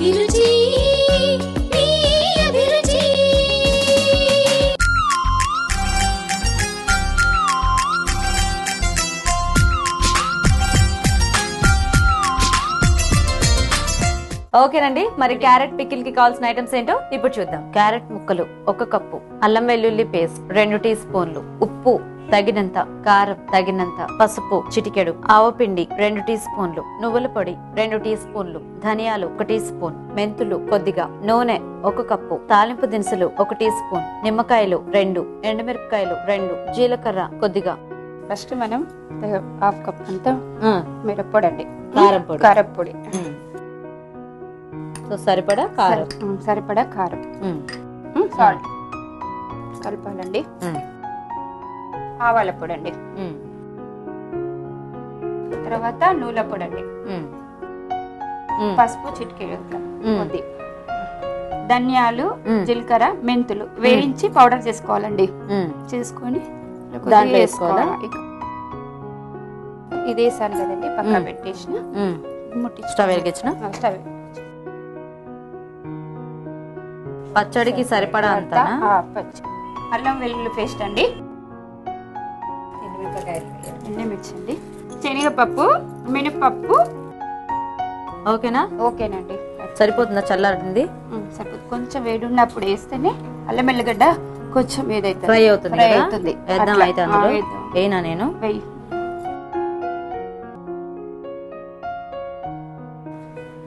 love ఓకేనండి మరి carrot పికిల్కి కావాల్సిన ఐటమ్స్ ఏంటో ఇప్పుడు చూద్దాం. క్యారెట్ ముక్కలు ఒక కప్పు అల్లం వెల్లుల్లి పేస్ట్ రెండు టీ స్పూన్లు ఉప్పు తగినంత కారం తగినంత పసుపు చిటికెడు ఆవపిండి రెండు టీ స్పూన్లు నువ్వుల పొడి రెండు టీ స్పూన్లు ధనియాలు ఒక టీ స్పూన్ మెంతులు కొద్దిగా నూనె ఒక కప్పు తాలింపు దినుసులు ఒక టీ స్పూన్ నిమ్మకాయలు రెండు ఎండుమిరపకాయలు రెండు జీలకర్ర కొద్దిగా. ఫస్ట్ మనం హాఫ్ కప్ అంతా మిరప్పొడి అండి. కారం పొడి. కారం పొడి. సో సరిపడా కారం సరిపడా కారం సాల్ట్ కలపాలండి ఆవాల పొడి అండి తర్వాత నూనె పొడి అండి. పసుపు. కొద్ది ధనియాలు. జీలకర్ర మెంతులు వేయించి పౌడర్ చేసుకోవాలండి. చేసుకొని దాంట్లో వేసుకోవాలా? వేసుకోవాలి. ఇక- ఇది వేసాను కదండి పక్క ఉమ్. పెట్టేసిన. ముట్టించుకోవాలి. స్టవ్ వెలిగించిన స్టవ్ పచ్చడికి సరిపడా అంతా అల్లం వెల్లుల్లి పేస్ట్ అండి. ఎండుమిర్చి అండి శనగపప్పు మినపప్పు. ఓకేనా? ఓకేనండి. సరిపోతుందా చల్లారింది ఉమ్, సరిపోతుంది. కొంచెం వేడి ఉన్నప్పుడు వేస్తేనే అల్లం ఎల్లిగడ్డ కొంచెం ఏదైతే ఫ్రై అవుతుంది ఫ్రై? అవుతుంది. వేద్దాం. అయితే అందులో. వేయనా నేను? వెయ్యి.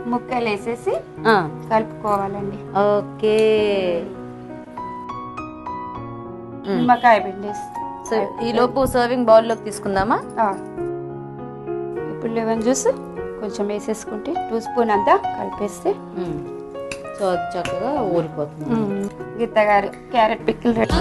ముక్కలు వేసేసి ఆ, కలుపుకోవాలండి. ఓకే. నిమ్మకాయ పిండేసి సో ఈ లోపు సర్వింగ్ బౌల్లోకి తీసుకుందామా. ఇప్పుడు లెమన్ జ్యూస్ కొంచెం వేసేసుకుంటే టూ స్పూన్ అంతా కలిపేస్తే ఉమ్. సో అది చక్కగా ఊరిపోతుంది. గీత గారు క్యారెట్ పిక్కలు రెడీ.